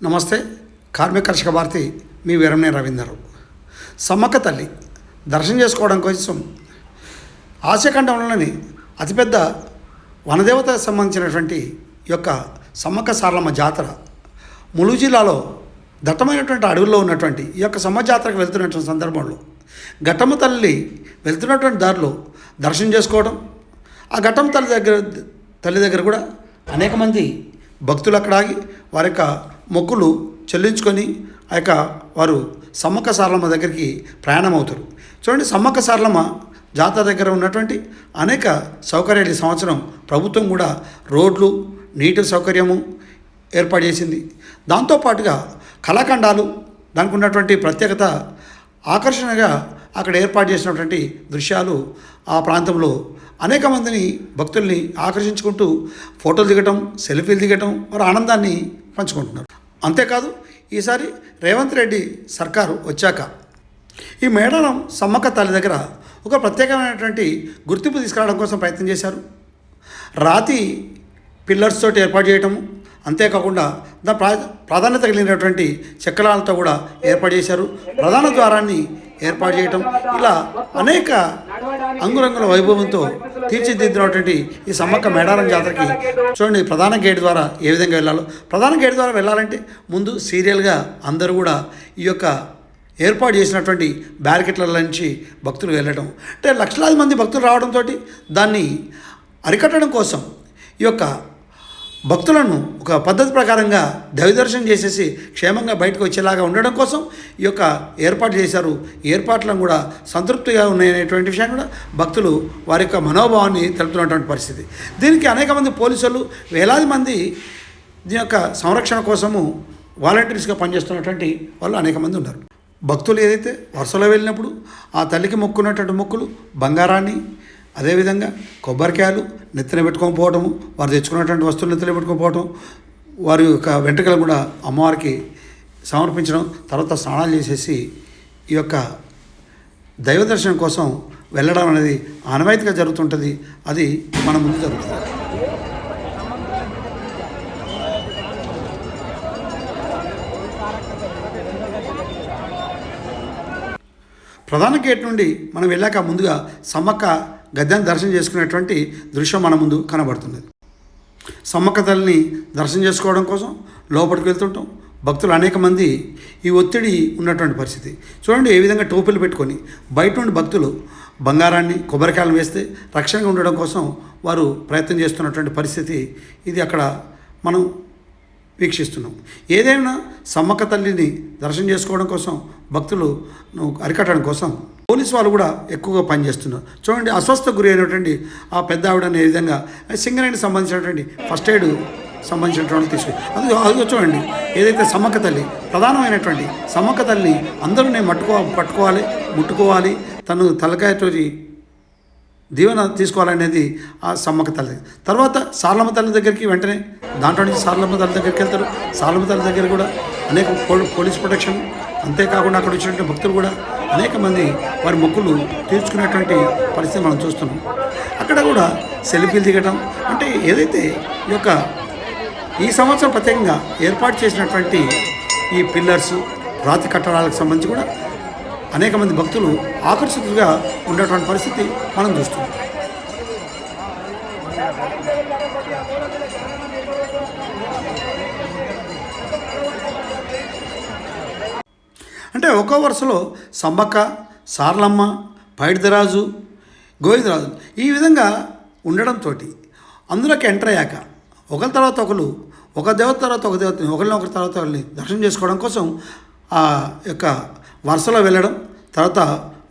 నమస్తే కార్మిక కర్షక భారతి మీ వీరమనే రవీందర్. సమ్మక్క తల్లి దర్శనం చేసుకోవడం కోసం ఆసియాఖండంలోని అతిపెద్ద వనదేవతకు సంబంధించినటువంటి యొక్క సమ్మక్క సారలమ్మ జాతర ములుగు జిల్లాలో దట్టమైనటువంటి అడవుల్లో ఉన్నటువంటి ఈ యొక్క సమ్మ జాతరకు వెళ్తున్నటువంటి సందర్భంలో ఘట్టమ్మ తల్లి వెళ్తున్నటువంటి దారిలో దర్శనం చేసుకోవడం ఆ ఘట్టమ్మ తల్లి దగ్గర తల్లి దగ్గర కూడా అనేక మంది భక్తులు అక్కడ ఆగి వారి యొక్క మొక్కులు చెల్లించుకొని ఆ యొక్క వారు సమ్మక్క సారలమ్మ దగ్గరికి ప్రయాణం అవుతారు చూడండి సమ్మక్క సారలమ్మ జాతర దగ్గర ఉన్నటువంటి అనేక సౌకర్యాలు ఈ సంవత్సరం ప్రభుత్వం కూడా రోడ్లు నీటి సౌకర్యము ఏర్పాటు చేసింది. దాంతోపాటుగా కళాఖండాలు దానికి ఉన్నటువంటి ప్రత్యేకత ఆకర్షణగా అక్కడ ఏర్పాటు చేసినటువంటి దృశ్యాలు ఆ ప్రాంతంలో అనేక మందిని భక్తుల్ని ఆకర్షించుకుంటూ ఫోటోలు దిగటం సెల్ఫీలు దిగటం వారు ఆనందాన్ని పంచుకుంటున్నారు. అంతేకాదు ఈసారి రేవంత్ రెడ్డి సర్కారు వచ్చాక ఈ మేడారం సమ్మక్క తల్లి దగ్గర ఒక ప్రత్యేకమైనటువంటి గుర్తింపు తీసుకురావడం కోసం ప్రయత్నం చేశారు. రాతి పిల్లర్స్ తోటి ఏర్పాటు చేయటము అంతేకాకుండా దాని ప్రా ప్రాధాన్యత కలిగినటువంటి చక్రాలతో కూడా ఏర్పాటు చేశారు. ప్రధాన ద్వారాన్ని ఏర్పాటు చేయటం ఇలా అనేక అంగురంగుల వైభవంతో తీర్చిదిద్దినటువంటి ఈ సమ్మక్క మేడారం జాతరకి చూడండి ప్రధాన గేట్ ద్వారా ఏ విధంగా వెళ్ళాలో. ప్రధాన గేట్ ద్వారా వెళ్ళాలంటే ముందు సీరియల్గా అందరూ కూడా ఈ యొక్క ఏర్పాటు చేసినటువంటి బ్యారికెట్ల నుంచి భక్తులు వెళ్ళడం అంటే లక్షలాది మంది భక్తులు రావడంతో దాన్ని అరికట్టడం కోసం ఈ యొక్క భక్తులను ఒక పద్ధతి ప్రకారంగా దైవదర్శనం చేసేసి క్షేమంగా బయటకు వచ్చేలాగా ఉండడం కోసం ఈ యొక్క ఏర్పాటు చేశారు. ఏర్పాట్లను కూడా సంతృప్తిగా ఉన్నాయనేటువంటి విషయాన్ని కూడా భక్తులు వారి యొక్క మనోభావాన్ని తెలుపుతున్నటువంటి పరిస్థితి. దీనికి అనేక మంది పోలీసులు వేలాది మంది దీని యొక్క సంరక్షణ కోసము వాలంటీర్స్గా పనిచేస్తున్నటువంటి వాళ్ళు అనేక మంది ఉన్నారు. భక్తులు ఏదైతే వరుసలో వెళ్ళినప్పుడు ఆ తల్లికి మొక్కున్నటువంటి మొక్కులు బంగారాన్ని అదేవిధంగా కొబ్బరికాయలు నెత్తిన పెట్టుకొని పోవటము వారు తెచ్చుకున్నటువంటి వస్తువులు నెత్తిన పెట్టుకోకపోవటం వారి యొక్క వెంట్రుకలు కూడా అమ్మవారికి సమర్పించడం తర్వాత స్నానాలు చేసేసి ఈ యొక్క దైవ దర్శనం కోసం వెళ్ళడం అనేది ఆనవాయితీగా జరుగుతుంటుంది. అది మన ముందు జరుగుతుంది. ప్రధాన గేట్ నుండి మనం వెళ్ళాక ముందుగా సమ్మక్క గద్దెను దర్శనం చేసుకునేటువంటి దృశ్యం మన ముందు కనబడుతున్నది. సమ్మక్క తల్లిని దర్శనం చేసుకోవడం కోసం లోపలికి వెళ్తుంటాం. భక్తులు అనేక మంది ఈ ఒత్తిడి ఉన్నటువంటి పరిస్థితి. చూడండి ఏ విధంగా టోపీలు పెట్టుకొని బయట నుండి భక్తులు బంగారాన్ని కొబ్బరికాయలు వేస్తే రక్షణగా ఉండడం కోసం వారు ప్రయత్నం చేస్తున్నటువంటి పరిస్థితి ఇది అక్కడ మనం వీక్షిస్తున్నాం. ఏదైనా సమ్మక్క తల్లిని దర్శనం చేసుకోవడం కోసం భక్తులు అరికట్టడం కోసం పోలీసు వాళ్ళు కూడా ఎక్కువగా పనిచేస్తున్నారు. చూడండి అస్వస్థ గురి అయినటువంటి ఆ పెద్ద ఆవిడ అనే విధంగా సింగరేణికి సంబంధించినటువంటి ఫస్ట్ ఎయిడ్ సంబంధించినటువంటి తీసుకు అది అది చూడండి ఏదైతే సమ్మక్క తల్లి ప్రధానమైనటువంటి సమ్మక్క తల్లిని అందరూ నేను మట్టుకో పట్టుకోవాలి ముట్టుకోవాలి తను తలకాయతోటి దీవెన తీసుకోవాలనేది ఆ సమ్మక్క తల్లి. తర్వాత సార్లమ్మ తల్లి దగ్గరికి వెంటనే దాంట్లో నుంచి సార్లమ్మ తల్లి దగ్గరికి వెళ్తారు. సార్లమ్మ తల్లి దగ్గర కూడా అనేక పో- పోలీస్ ప్రొటెక్షన్ అంతేకాకుండా అక్కడ వచ్చినటువంటి భక్తులు కూడా అనేక మంది వారి మొక్కులు తీర్చుకునేటువంటి పరిస్థితి మనం చూస్తున్నాం. అక్కడ కూడా సెల్ఫీలు దిగడం అంటే ఏదైతే ఈ యొక్క ఈ సంవత్సరం ప్రత్యేకంగా ఏర్పాటు చేసినటువంటి ఈ పిల్లర్స్ రాతి కట్టడాలకు సంబంధించి కూడా అనేక మంది భక్తులు ఆకర్షితులుగా ఉండేటువంటి పరిస్థితి మనం చూస్తున్నాం. అంటే ఒక్కో వరుసలో సమ్మక్క సార్లమ్మ పైడిదరాజు గోవిందరాజు ఈ విధంగా ఉండడంతో అందులోకి ఎంటర్ అయ్యాక ఒకరి తర్వాత ఒకరు ఒక దేవత తర్వాత ఒక దేవతని ఒకరిని ఒకరి తర్వాత ఒకరిని దర్శనం చేసుకోవడం కోసం ఆ యొక్క వరుసలో వెళ్ళడం తర్వాత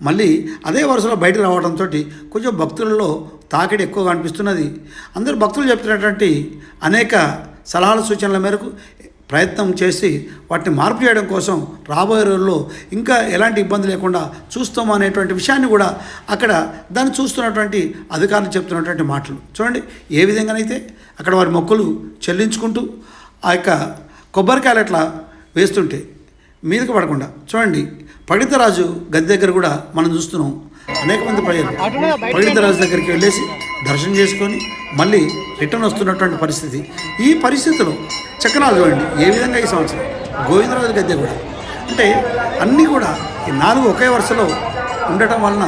మళ్ళీ అదే వరుసలో బయటకు రావడంతో కొంచెం భక్తులలో తాకిడి ఎక్కువగా అనిపిస్తున్నది. అందరూ భక్తులు చెప్తున్నటువంటి అనేక సలహాల సూచనల మేరకు ప్రయత్నం చేసి వాటిని మార్పు చేయడం కోసం రాబోయే రోజుల్లో ఇంకా ఎలాంటి ఇబ్బంది లేకుండా చూస్తాం అనేటువంటి విషయాన్ని కూడా అక్కడ దాన్ని చూస్తున్నటువంటి అధికారులు చెప్తున్నటువంటి మాటలు. చూడండి ఏ విధంగానైతే అక్కడ వారి మొక్కులు చెల్లించుకుంటూ ఆ యొక్క కొబ్బరికాయలు అట్లా వేస్తుంటే మీదకి పడకుండా చూడండి పడితరాజు గది దగ్గర కూడా మనం చూస్తున్నాం అనేక మంది ప్రజలు. పడితరాజు దగ్గరికి వెళ్ళేసి దర్శనం చేసుకొని మళ్ళీ రిటర్న్ వస్తున్నటువంటి పరిస్థితి. ఈ పరిస్థితిలో చక్రాలు చూడండి ఏ విధంగా ఈ సంవత్సరం? గోవిందరాజు గద్దె కూడా. అంటే అన్నీ కూడా ఈ నాలుగు ఒకే వరుసలో ఉండటం వలన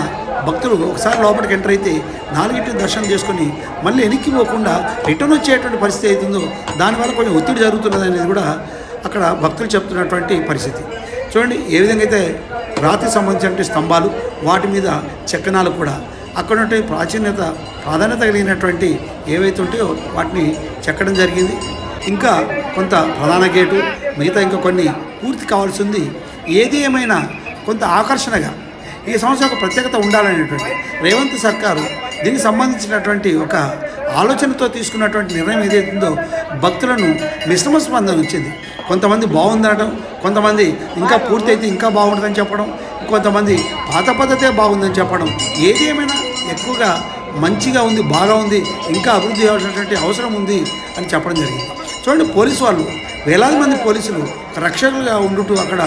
భక్తులు ఒకసారి లోపలికి ఎంటర్ అయితే నాలుగింటిని దర్శనం చేసుకుని మళ్ళీ వెనక్కి పోకుండా రిటర్న్ వచ్చేటువంటి పరిస్థితి అవుతుందో దానివల్ల కొంచెం ఒత్తిడి జరుగుతున్నది అనేది కూడా అక్కడ భక్తులు చెప్తున్నటువంటి పరిస్థితి. చూడండి ఏ విధంగా అయితే రాతికి సంబంధించినటువంటి స్తంభాలు వాటి మీద చక్రాలు కూడా అక్కడ ప్రాచీనత ప్రాధాన్యత కలిగినటువంటి ఏవైతే ఉంటాయో వాటిని చెక్కడం జరిగింది. ఇంకా కొంత ప్రధాన గేటు మిగతా ఇంకా కొన్ని పూర్తి కావాల్సి ఉంది ఏది ఏమైనా కొంత ఆకర్షణగా ఈ సంవత్సరం ఒక ప్రత్యేకత ఉండాలనేటువంటి రేవంత్ సర్కారు దీనికి సంబంధించినటువంటి ఒక ఆలోచనతో తీసుకున్నటువంటి నిర్ణయం ఏదైతుందో భక్తులను మిశ్రమ స్పందన వచ్చింది కొంతమంది బాగుందనడం కొంతమంది ఇంకా పూర్తి అయితే ఇంకా బాగుంటుందని చెప్పడం కొంతమంది పాత పద్ధతే బాగుందని చెప్పడం ఏది ఏమైనా ఎక్కువగా మంచిగా ఉంది బాగా ఉంది ఇంకా అభివృద్ధి చేయాల్సినటువంటి అవసరం ఉంది అని చెప్పడం జరిగింది. చూడండి పోలీసు వాళ్ళు వేలాది మంది పోలీసులు రక్షకులుగా ఉండుటూ అక్కడ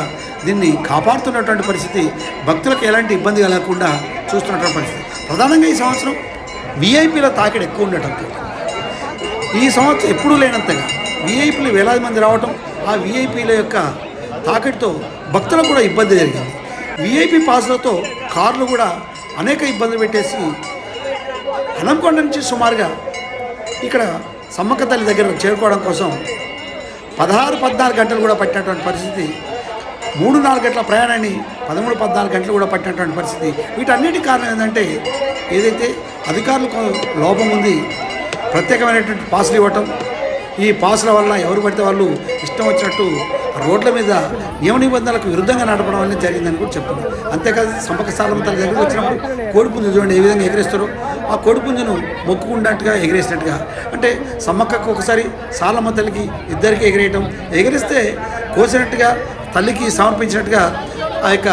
దీన్ని కాపాడుతున్నటువంటి పరిస్థితి భక్తులకు ఎలాంటి ఇబ్బంది కలగకుండా చూస్తున్నటువంటి పరిస్థితి. ప్రధానంగా ఈ సంవత్సరం విఐపీల తాకిడి ఎక్కువ ఉండటంతో ఈ సంవత్సరం ఎప్పుడూ లేనంతగా విఐపీలు వేలాది మంది రావటం ఆ విఐపీల యొక్క తాకిడితో భక్తులకు కూడా ఇబ్బంది జరిగింది. విఐపీ పాసులతో కార్లు కూడా అనేక ఇబ్బందులు పెట్టేసి హనంకొండ నుంచి సుమారుగా ఇక్కడ సమ్మక్క తల్లి దగ్గర చేరుకోవడం కోసం పదహారు పద్నాలుగు గంటలు కూడా పట్టినటువంటి పరిస్థితి. మూడు నాలుగు గంటల ప్రయాణాన్ని పదమూడు పద్నాలుగు గంటలు కూడా పట్టినటువంటి పరిస్థితి. వీటన్నిటి కారణం ఏంటంటే ఏదైతే అధికారులకు లోపం ఉంది ప్రత్యేకమైనటువంటి పాసులు ఇవ్వటం ఈ పాసుల వల్ల ఎవరు పడితే వాళ్ళు ఇష్టం వచ్చినట్టు రోడ్ల మీద నియమ నిబంధనలకు విరుద్ధంగా నడపడం అనేది జరిగిందని కూడా చెప్పారు అంతేకాదు సంపక స్థానం తన దగ్గరికి వచ్చినప్పుడు కోడిపుంజు చూడండి ఏ విధంగా ఎగిరేస్తారో ఆ కోడిపుంజును మొక్కుకున్నట్టుగా ఎగిరేసినట్టుగా. అంటే సమ్మక్కకు ఒకసారి సాలమ్మ తల్లికి ఇద్దరికి ఎగిరేయటం ఎగిరిస్తే కోసినట్టుగా తల్లికి సమర్పించినట్టుగా ఆ యొక్క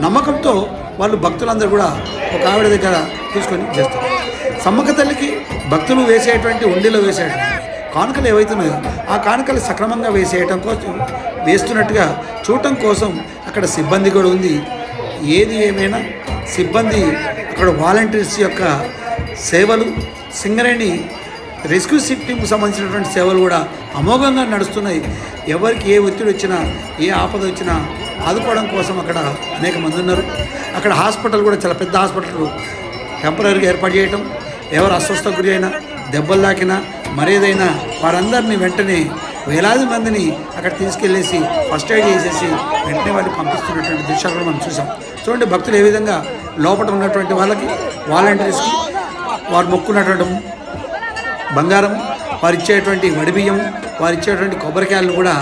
నమ్మకంతో వాళ్ళు భక్తులందరూ కూడా ఒక ఆవిడ దగ్గర తీసుకొని చేస్తారు సమ్మక్క తల్లికి భక్తులు వేసేటువంటి ఉండిలో వేసేటువంటి కానుకలు ఏవైతున్నాయో ఆ కానుకలు సక్రమంగా వేసేయటం కోసం వేస్తున్నట్టుగా చూడటం కోసం అక్కడ సిబ్బంది కూడా ఉంది. ఏది ఏమైనా సిబ్బంది అక్కడ వాలంటీర్స్ యొక్క సేవలు సింగరేణి రెస్క్యూ టీంకు సంబంధించినటువంటి సేవలు కూడా అమోఘంగా నడుస్తున్నాయి. ఎవరికి ఏ ఒత్తిడి వచ్చినా ఏ ఆపద వచ్చినా ఆదుకోవడం కోసం అక్కడ అనేక మంది ఉన్నారు. అక్కడ హాస్పిటల్ కూడా చాలా పెద్ద హాస్పిటల్ టెంపరీగా ఏర్పాటు చేయటం ఎవరు అస్వస్థకు గురి అయినా దెబ్బలు తాకినా మరేదైనా వారందరినీ వెంటనే వేలాది మందిని అక్కడ తీసుకెళ్ళేసి ఫస్ట్ ఎయిడ్ చేసేసి వెంటనే వాళ్ళు పంపిస్తున్నటువంటి దృశ్యాలు కూడా మనం చూసాం చూడండి భక్తులు ఏ విధంగా లోపల ఉన్నటువంటి వాళ్ళకి వాలంటీర్స్కి వారు మొక్కున్నటువంటి బంగారం వారు ఇచ్చేటువంటి వడిబియ్యం వారు ఇచ్చేటువంటి కొబ్బరికాయలను కూడా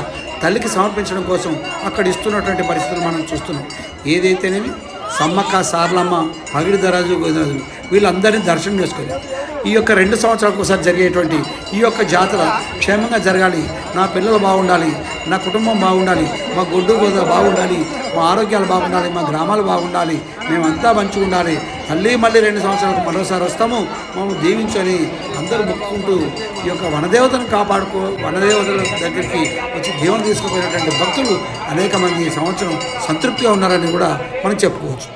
తల్లికి సమర్పించడం కోసం అక్కడ ఇస్తున్నటువంటి పరిస్థితులు మనం చూస్తున్నాం. ఏదైతేనేమి సమ్మక్క సార్లమ్మ పగిడిదరాజు గోవిందరాజు వీళ్ళందరినీ దర్శనం చేసుకొని ఈ యొక్క రెండు సంవత్సరాలకు ఒకసారి జరిగేటువంటి ఈ యొక్క జాతర క్షేమంగా జరగాలి. నా పిల్లలు బాగుండాలి నా కుటుంబం బాగుండాలి మా గొడ్డు గోద బాగుండాలి మా ఆరోగ్యాలు బాగుండాలి మా గ్రామాలు బాగుండాలి మేమంతా మంచిగా ఉండాలి. మళ్ళీ మళ్ళీ రెండు సంవత్సరాలకు మరోసారి వస్తాము. మమ్మల్ని దీవించని అందరూ మొక్కుకుంటూ ఈ యొక్క వనదేవతను కాపాడుకో వనదేవతల దగ్గరికి వచ్చి జీవనం తీసుకుపోయినటువంటి భక్తులు అనేక మంది సంవత్సరం సంతృప్తిగా ఉన్నారని కూడా మనం చెప్పుకోవచ్చు.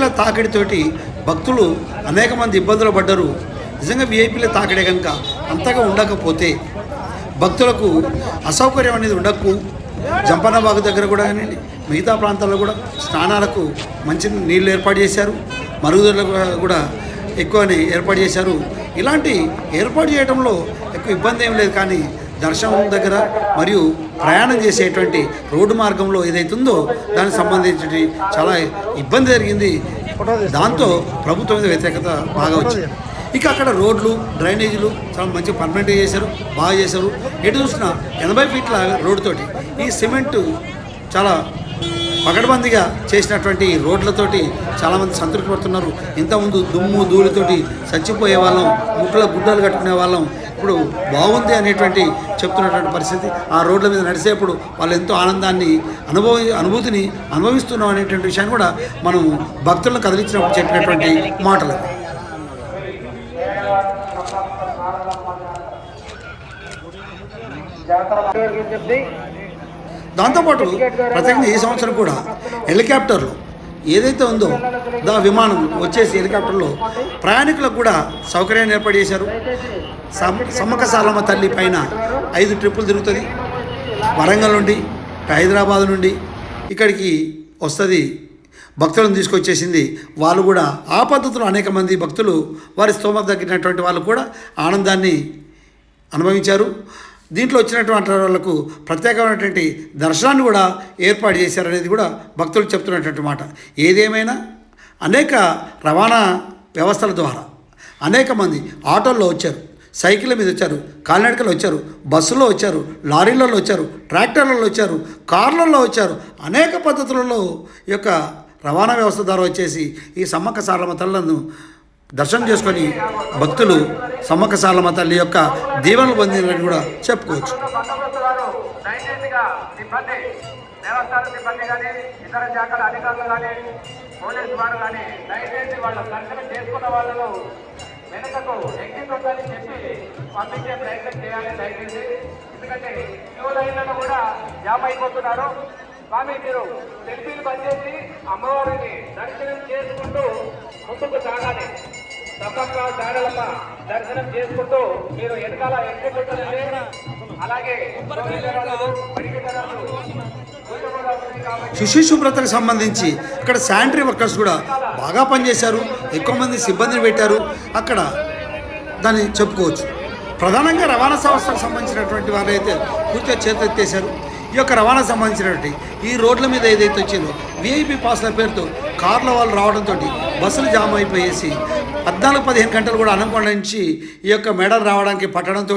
విఐపీల తాకిడితోటి భక్తులు అనేక మంది ఇబ్బందులు పడ్డారు. నిజంగా విఐపీల తాకిడే కనుక అంతగా ఉండకపోతే భక్తులకు అసౌకర్యం అనేది ఉండకు. జంపన్న బాగు దగ్గర కూడా కానీ మిగతా ప్రాంతాల్లో కూడా స్నానాలకు మంచి నీళ్ళు ఏర్పాటు చేశారు. మరుగుదొడ్లకు కూడా ఎక్కువనే ఏర్పాటు చేశారు. ఇలాంటి ఏర్పాటు చేయడంలో ఎక్కువ ఇబ్బంది ఏం లేదు కానీ దర్శనం దగ్గర మరియు ప్రయాణం చేసేటువంటి రోడ్డు మార్గంలో ఏదైతుందో దానికి సంబంధించి చాలా ఇబ్బంది జరిగింది. దాంతో ప్రభుత్వం మీద వ్యతిరేకత బాగా వచ్చింది. ఇక అక్కడ రోడ్లు డ్రైనేజీలు చాలా మంచి పర్మనెంట్గా చేశారు బాగా చేశారు. ఎటు చూసినా ఎనభై ఫీట్ల రోడ్డు తోటి ఈ సిమెంట్ చాలా పగడబందిగా చేసినటువంటి రోడ్లతోటి చాలామంది సంతృప్తి పడుతున్నారు ఇంతకుముందు దుమ్ము ధూళితోటి చచ్చిపోయే వాళ్ళం ముక్కల గుడ్డలు కట్టుకునే వాళ్ళం ఇప్పుడు బాగుంది అనేటువంటి చెప్తున్నటువంటి పరిస్థితి. ఆ రోడ్ల మీద నడిచేప్పుడు వాళ్ళు ఎంతో ఆనందాన్ని అనుభవ అనుభూతిని అనుభవిస్తున్నాం అనేటువంటి విషయాన్ని కూడా మనం భక్తులను కదిలించినప్పుడు చెప్పినటువంటి మాటలు దాంతోపాటు ప్రత్యేకంగా ఈ సంవత్సరం కూడా హెలికాప్టర్లు ఏదైతే ఉందో దా విమానం వచ్చేసి హెలికాప్టర్లో ప్రయాణికులకు కూడా సౌకర్యాన్ని ఏర్పాటు చేశారు. సమ్- సాలమ్మ తల్లి పైన ఐదు ట్రిప్పులు తిరుగుతుంది. వరంగల్ నుండి హైదరాబాద్ నుండి ఇక్కడికి వస్తుంది. భక్తులను తీసుకొచ్చేసింది. వాళ్ళు కూడా ఆ పద్ధతిలో అనేక మంది భక్తులు వారి స్తోమత తగ్గినటువంటి వాళ్ళు కూడా ఆనందాన్ని అనుభవించారు. దీంట్లో వచ్చినటువంటి వాళ్ళకు ప్రత్యేకమైనటువంటి దర్శనాన్ని కూడా ఏర్పాటు చేశారనేది కూడా భక్తులు చెప్తున్నటువంటి మాట. ఏదేమైనా అనేక రవాణా వ్యవస్థల ద్వారా అనేక మంది ఆటోల్లో వచ్చారు. సైకిళ్ళ మీద వచ్చారు కాలినడకలు వచ్చారు బస్సులో వచ్చారు లారీలలో వచ్చారు ట్రాక్టర్లలో వచ్చారు కార్లలో వచ్చారు. అనేక పద్ధతులలో ఈ యొక్క రవాణా వ్యవస్థ ద్వారా వచ్చేసి ఈ సమ్మక్క సారలమ్మ తల్లను దర్శనం చేసుకొని భక్తులు సమ్మక్క సారలమ్మ తల్లి యొక్క దీవెనలు పొందినని కూడా చెప్పుకోవచ్చు. దేవస్థాన సిబ్బంది కానీ ఇతర శాఖల అధికారులు కానీ పోలీసు వారు కానీ దయచేసి వాళ్ళ దర్శనం చేసుకున్న వాళ్ళను వెనుకకు ఎక్కించొద్దని చెప్పి పంపించే ప్రయత్నం చేయాలి దయచేసి. ఎందుకంటే క్యూ లైన్లను కూడా జామ్ అయిపోతున్నారు. స్వామి మీరు సెల్ఫీలు బంద్ చేసి అమ్మవారిని దర్శనం చేసుకుంటూ ముందుకు సాగాలి. తప్పక చారలమ్మ దర్శనం చేసుకుంటూ మీరు వెనకాల ఎక్కిపోతారంటే అలాగే శిశు శుభ్రతకు సంబంధించి ఇక్కడ శానిటరీ వర్కర్స్ కూడా బాగా పనిచేశారు. ఎక్కువ మంది సిబ్బందిని పెట్టారు. అక్కడ దాన్ని చెప్పుకోవచ్చు. ప్రధానంగా రవాణా సంస్థకు సంబంధించినటువంటి వారైతే పూర్తిగా చేతెత్తేశారు. ఈ యొక్క రవాణా సంబంధించినటువంటి ఈ రోడ్ల మీద ఏదైతే వచ్చిందో విఐపి పాసుల పేరుతో కార్ల వాళ్ళు రావడంతో బస్సులు జామ్ అయిపోయేసి పద్నాలుగు పదిహేను గంటలు కూడా అనంకొండ నుంచి ఈ యొక్క మెడల్ రావడానికి పట్టడంతో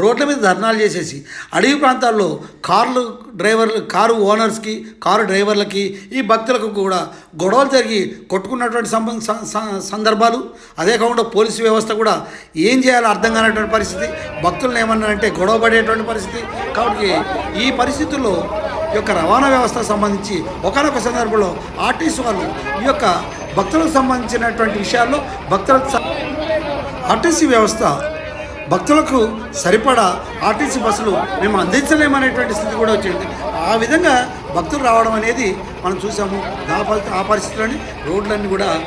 రోడ్ల మీద ధర్నాలు చేసేసి అడవి ప్రాంతాల్లో కార్లు డ్రైవర్లు కారు ఓనర్స్కి కారు డ్రైవర్లకి ఈ భక్తులకు కూడా గొడవలు జరిగి కొట్టుకున్నటువంటి సంబ సందర్భాలు. అదే కాకుండా పోలీసు వ్యవస్థ కూడా ఏం చేయాలో అర్థం కానటువంటి పరిస్థితి. భక్తులను ఏమన్నారంటే గొడవ పడేటువంటి పరిస్థితి. కాబట్టి ఈ పరిస్థితుల్లో ఈ యొక్క రవాణా వ్యవస్థకు సంబంధించి ఒకనొక సందర్భంలో ఆర్టీసీ వాళ్ళు ఈ యొక్క భక్తులకు సంబంధించినటువంటి విషయాల్లో భక్తులకు స- ఆర్టీసీ వ్యవస్థ భక్తులకు సరిపడా ఆర్టీసీ బస్సులు మేము అందించలేమనేటువంటి స్థితి కూడా వచ్చింది. ఆ విధంగా భక్తులు రావడం అనేది మనం చూసాము. ఆ ఫలిత ఆ పరిస్థితుల్లోని రోడ్లన్నీ కూడా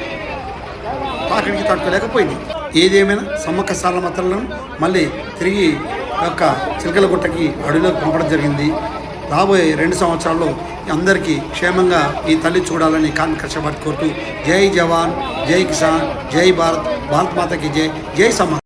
తాకిడికి తట్టుకోలేకపోయింది ఏదేమైనా సమ్మక్క సాలమతలను మళ్ళీ తిరిగి యొక్క చిలకల గుట్టకి అడవిలోకి పంపడం జరిగింది. రాబోయే రెండు సంవత్సరాల్లో అందరికీ క్షేమంగా ఈ తల్లి చూడాలని కాన్ కష్టపడి కోరుతూ జై జవాన్ జై కిసాన్ జై భారత్ భారత్ మాతకి జై జై సమా